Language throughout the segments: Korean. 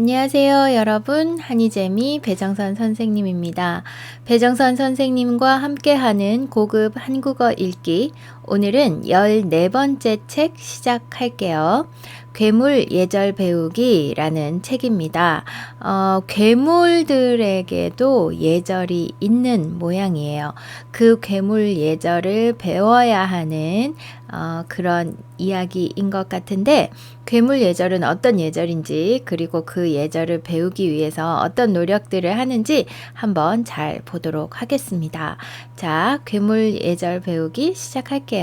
안녕하세요, 여러분. 한이재미 배정선 선생님입니다. 배정선 선생님과 함께하는 고급 한국어 읽기. 오늘은 14번째 책 시작할게요. 괴물 예절 배우기 라는 책입니다. 어, 괴물들에게도 예절이 있는 모양이에요. 그 괴물 예절을 배워야 하는 어, 그런 이야기인 것 같은데, 괴물 예절은 어떤 예절인지, 그리고 그 예절을 배우기 위해서 어떤 노력들을 하는지 한번 잘 보도록 하겠습니다. 자, 괴물 예절 배우기 시작할게요.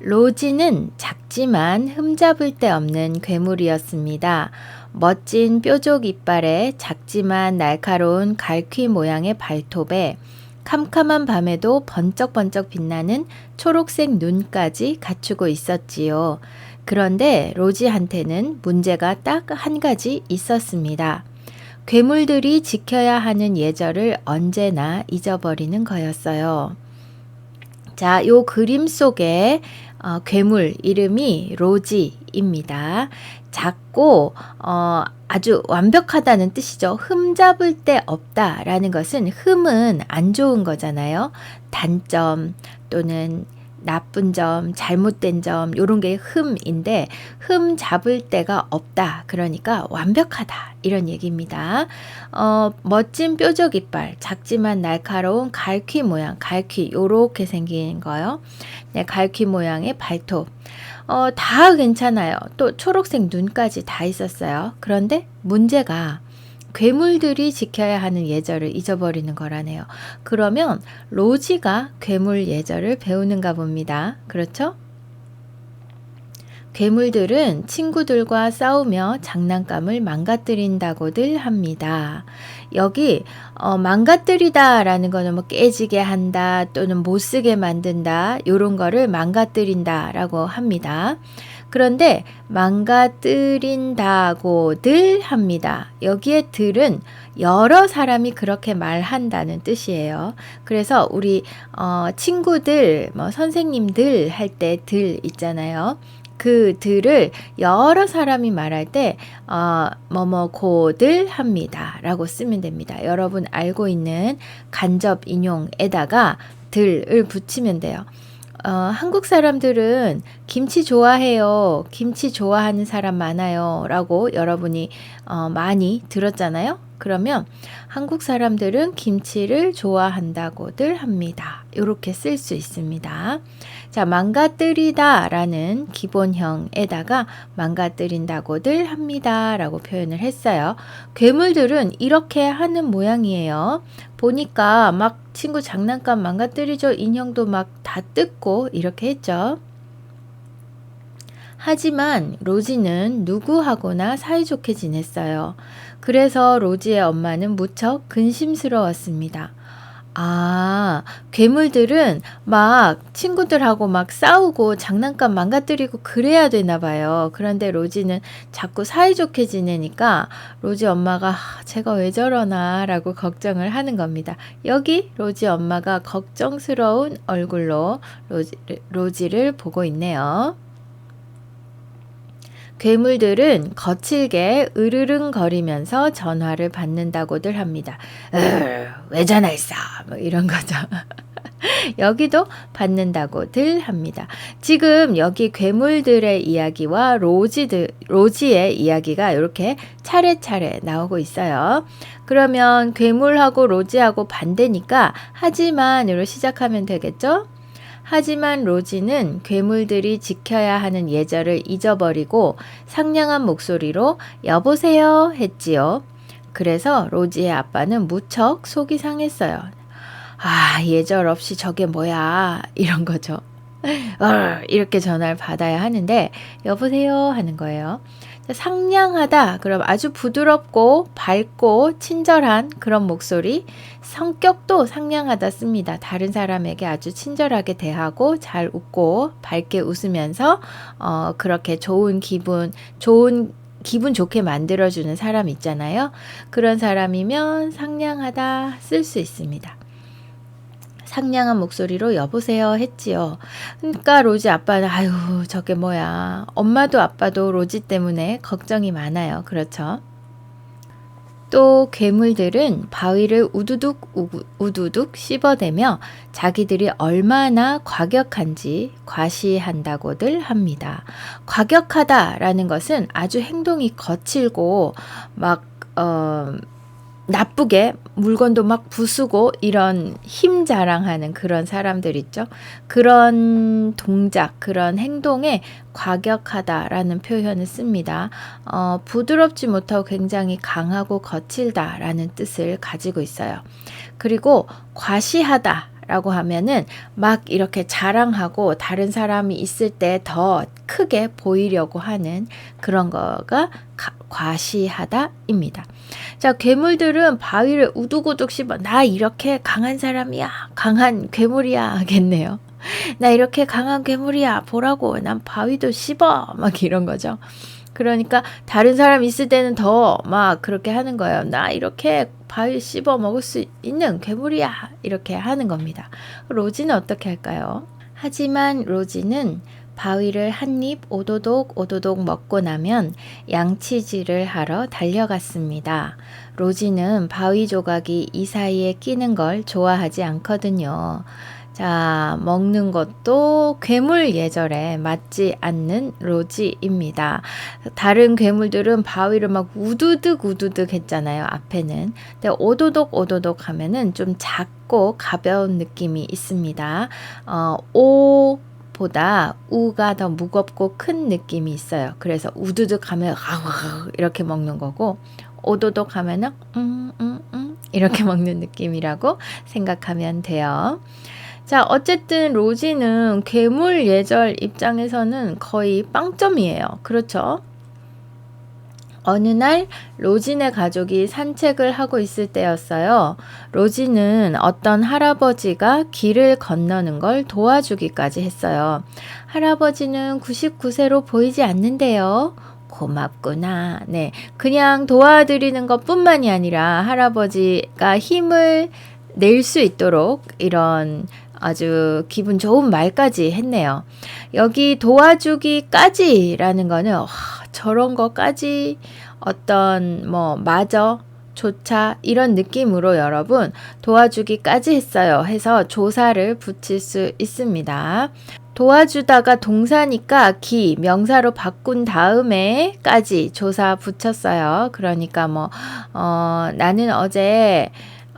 로지는 작지만 흠잡을 데 없는 괴물이었습니다. 멋진 뾰족 이빨에 작지만 날카로운 갈퀴 모양의 발톱에 캄캄한 밤에도 번쩍번쩍 빛나는 초록색 눈까지 갖추고 있었지요. 그런데 로지한테는 문제가 딱 한 가지 있었습니다. 괴물들이 지켜야 하는 예절을 언제나 잊어버리는 거였어요. 자, 요 그림 속에 어, 괴물 이름이 로지입니다. 작고 어, 아주 완벽하다는 뜻이죠. 흠 잡을 데 없다라는 것은 흠은 안 좋은 거잖아요. 단점 또는 나쁜 점, 잘못된 점, 요런 게 흠인데, 흠 잡을 데가 없다. 그러니까 완벽하다. 이런 얘기입니다. 어, 멋진 뾰족 이빨, 작지만 날카로운 갈퀴 모양, 갈퀴, 요렇게 생긴 거요. 네, 갈퀴 모양의 발톱. 어, 다 괜찮아요. 또 초록색 눈까지 다 있었어요. 그런데 문제가 괴물들이 지켜야 하는 예절을 잊어버리는 거라네요. 그러면 로지가 괴물 예절을 배우는가 봅니다. 그렇죠? 괴물들은 친구들과 싸우며 장난감을 망가뜨린다고들 합니다. 여기 어, 망가뜨리다라는 거는 뭐 깨지게 한다 또는 못 쓰게 만든다 요런 거를 망가뜨린다라고 합니다. 그런데 망가뜨린다고들 합니다. 여기에 들은 여러 사람이 그렇게 말한다는 뜻이에요. 그래서 우리 어, 친구들, 뭐 선생님들 할 때 들 있잖아요. 그 들을 여러 사람이 말할 때 어, 뭐뭐 고들 합니다. 라고 쓰면 됩니다. 여러분 알고 있는 간접 인용에다가 들을 붙이면 돼요. 어, 한국 사람들은 김치 좋아해요. 김치 좋아하는 사람 많아요. 라고 여러분이 어, 많이 들었잖아요. 그러면 한국 사람들은 김치를 좋아한다고들 합니다. 이렇게 쓸 수 있습니다. 자, 망가뜨리다 라는 기본형에다가 망가뜨린다고들 합니다. 라고 표현을 했어요. 괴물들은 이렇게 하는 모양이에요. 보니까 막 친구 장난감 망가뜨리죠. 인형도 막 다 뜯고 이렇게 했죠. 하지만 로지는 누구하고나 사이좋게 지냈어요. 그래서 로지의 엄마는 무척 근심스러웠습니다. 아, 괴물들은 막 친구들하고 막 싸우고 장난감 망가뜨리고 그래야 되나 봐요. 그런데 로지는 자꾸 사이좋게 지내니까 로지 엄마가 제가 왜 저러나 라고 걱정을 하는 겁니다. 여기 로지 엄마가 걱정스러운 얼굴로 로지, 로지를 보고 있네요. 괴물들은 거칠게 으르릉거리면서 전화를 받는다고들 합니다. 왜 전화했어? 뭐 이런 거죠. 여기도 받는다고들 합니다. 지금 여기 괴물들의 이야기와 로지들, 로지의 이야기가 이렇게 차례차례 나오고 있어요. 그러면 괴물하고 로지하고 반대니까 하지만으로 시작하면 되겠죠? 하지만 로지는 괴물들이 지켜야 하는 예절을 잊어버리고 상냥한 목소리로 여보세요 했지요. 그래서 로지의 아빠는 무척 속이 상했어요. 아, 예절 없이 저게 뭐야. 이런 거죠. 이렇게 전화를 받아야 하는데, 여보세요 하는 거예요. 상냥하다. 그럼 아주 부드럽고 밝고 친절한 그런 목소리. 성격도 상냥하다 씁니다. 다른 사람에게 아주 친절하게 대하고 잘 웃고 밝게 웃으면서 어, 그렇게 좋은 기분, 좋은 기분 좋게 만들어주는 사람 있잖아요. 그런 사람이면 상냥하다 쓸 수 있습니다. 상냥한 목소리로 여보세요 했지요. 그러니까 로지 아빠는 아유 저게 뭐야. 엄마도 아빠도 로지 때문에 걱정이 많아요. 그렇죠? 또 괴물들은 바위를 우두둑 우두둑 씹어대며 자기들이 얼마나 과격한지 과시한다고들 합니다. 과격하다라는 것은 아주 행동이 거칠고 막 어, 나쁘게 물건도 막 부수고 이런 힘 자랑하는 그런 사람들 있죠. 그런 동작, 그런 행동에 과격하다라는 표현을 씁니다. 어, 부드럽지 못하고 굉장히 강하고 거칠다라는 뜻을 가지고 있어요. 그리고 과시하다. 라고 하면은 막 이렇게 자랑하고 다른 사람이 있을 때 더 크게 보이려고 하는 그런 거가 가- 과시하다입니다. 자, 괴물들은 바위를 우두고둑 씹어 나 이렇게 강한 사람이야. 강한 괴물이야 하겠네요. 나 이렇게 강한 괴물이야. 보라고. 난 바위도 씹어. 막 이런 거죠. 그러니까 다른 사람 있을 때는 더 막 그렇게 하는 거예요. 나 이렇게 바위 씹어 먹을 수 있는 괴물이야. 이렇게 하는 겁니다. 로지는 어떻게 할까요? 하지만 로지는 바위를 한 입 오도독 오도독 먹고 나면 양치질을 하러 달려갔습니다. 로지는 바위 조각이 이 사이에 끼는 걸 좋아하지 않거든요. 자, 먹는 것도 괴물 예절에 맞지 않는 로지입니다. 다른 괴물들은 바위를 막 우두둑 우두둑 했잖아요. 앞에는. 근데 오도독 오도독 하면은 좀 작고 가벼운 느낌이 있습니다. 어, 오 보다 우가 더 무겁고 큰 느낌이 있어요. 그래서 우두둑 하면 이렇게 먹는 거고 오도독 하면은 음, 음, 음 이렇게 먹는 느낌이라고 생각하면 돼요. 자, 어쨌든 로지는 괴물 예절 입장에서는 거의 빵점이에요. 그렇죠? 어느 날 로진의 가족이 산책을 하고 있을 때였어요. 로진은 어떤 할아버지가 길을 건너는 걸 도와주기까지 했어요. 할아버지는 99세로 보이지 않는데요. 고맙구나. 네. 그냥 도와드리는 것 뿐만이 아니라 할아버지가 힘을 낼 수 있도록 이런 아주 기분 좋은 말까지 했네요. 여기 도와주기까지라는 거는 와, 저런 거까지 어떤 뭐 마저 조차 이런 느낌으로 여러분 도와주기까지 했어요. 해서 조사를 붙일 수 있습니다. 도와주다가 동사니까 기 명사로 바꾼 다음에까지 조사 붙였어요. 그러니까 뭐 어, 나는 어제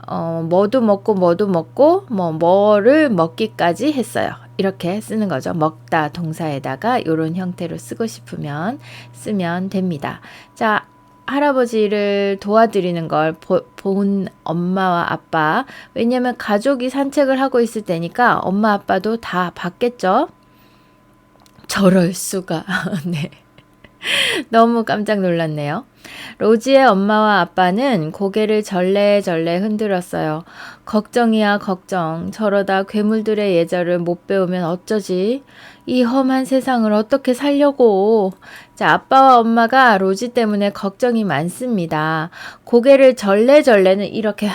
어, 뭐도 먹고 뭐도 먹고 뭐 뭐를 먹기까지 했어요. 이렇게 쓰는 거죠. 먹다 동사에다가 이런 형태로 쓰고 싶으면 쓰면 됩니다. 자, 할아버지를 도와드리는 걸본 엄마와 아빠. 왜냐면 가족이 산책을 하고 있을 때니까 엄마 아빠도 다 봤겠죠? 저럴 수가. 네. 너무 깜짝 놀랐네요. 로지의 엄마와 아빠는 고개를 절레절레 흔들었어요. 걱정이야, 걱정. 저러다 괴물들의 예절을 못 배우면 어쩌지? 이 험한 세상을 어떻게 살려고? 자, 아빠와 엄마가 로지 때문에 걱정이 많습니다. 고개를 절레절레는 이렇게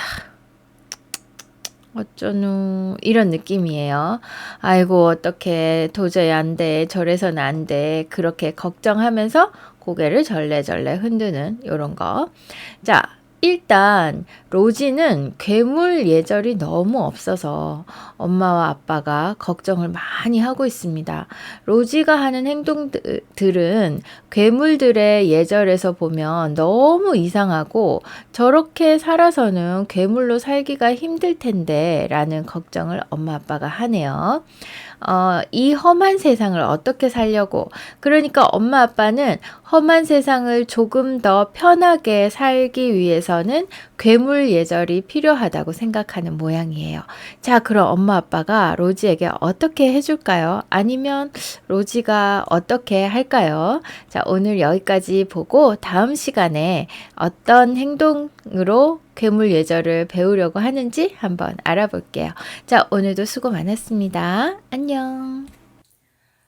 어쩌누 이런 느낌이에요. 아이고 어떻게 도저히 안 돼. 저래서는 안 돼. 그렇게 걱정하면서 고개를 절레절레 흔드는 요런 거. 자, 일단 로지는 괴물 예절이 너무 없어서 엄마와 아빠가 걱정을 많이 하고 있습니다. 로지가 하는 행동들은 괴물들의 예절에서 보면 너무 이상하고 저렇게 살아서는 괴물로 살기가 힘들 텐데 라는 걱정을 엄마 아빠가 하네요. 어, 이 험한 세상을 어떻게 살려고. 그러니까 엄마 아빠는 험한 세상을 조금 더 편하게 살기 위해서는 괴물 예절이 필요하다고 생각하는 모양이에요. 자, 그럼 엄마 아빠가 로지에게 어떻게 해줄까요? 아니면 로지가 어떻게 할까요? 자, 오늘 여기까지 보고 다음 시간에 어떤 행동으로 괴물 예절을 배우려고 하는지 한번 알아볼게요. 자, 오늘도 수고 많았습니다. 안녕.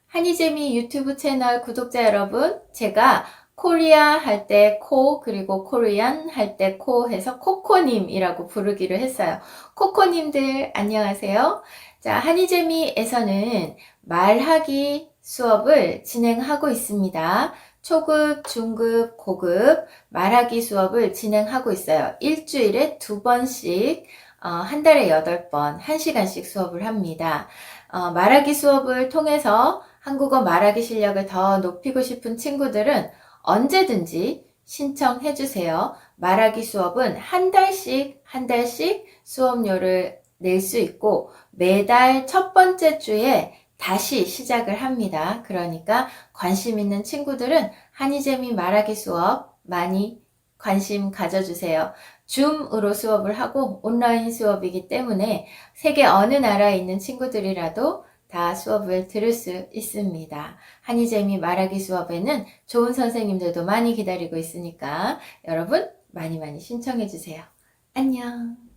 한이재미 유튜브 채널 구독자 여러분, 제가 코리아 할 때 코, 그리고 코리안 할 때 코 해서 코코님이라고 부르기로 했어요. 코코님들 안녕하세요. 자, 한이재미에서는 말하기 수업을 진행하고 있습니다. 초급, 중급, 고급 말하기 수업을 진행하고 있어요. 일주일에 두 번씩, 어, 한 달에 여덟 번, 한 시간씩 수업을 합니다. 어, 말하기 수업을 통해서 한국어 말하기 실력을 더 높이고 싶은 친구들은 언제든지 신청해 주세요. 말하기 수업은 한 달씩, 한 달씩 수업료를 낼 수 있고 매달 첫 번째 주에 다시 시작을 합니다. 그러니까 관심 있는 친구들은 한이재미 말하기 수업 많이 관심 가져주세요. 줌으로 수업을 하고 온라인 수업이기 때문에 세계 어느 나라에 있는 친구들이라도 다 수업을 들을 수 있습니다. 한이재미 말하기 수업에는 좋은 선생님들도 많이 기다리고 있으니까 여러분 많이 많이 신청해 주세요. 안녕.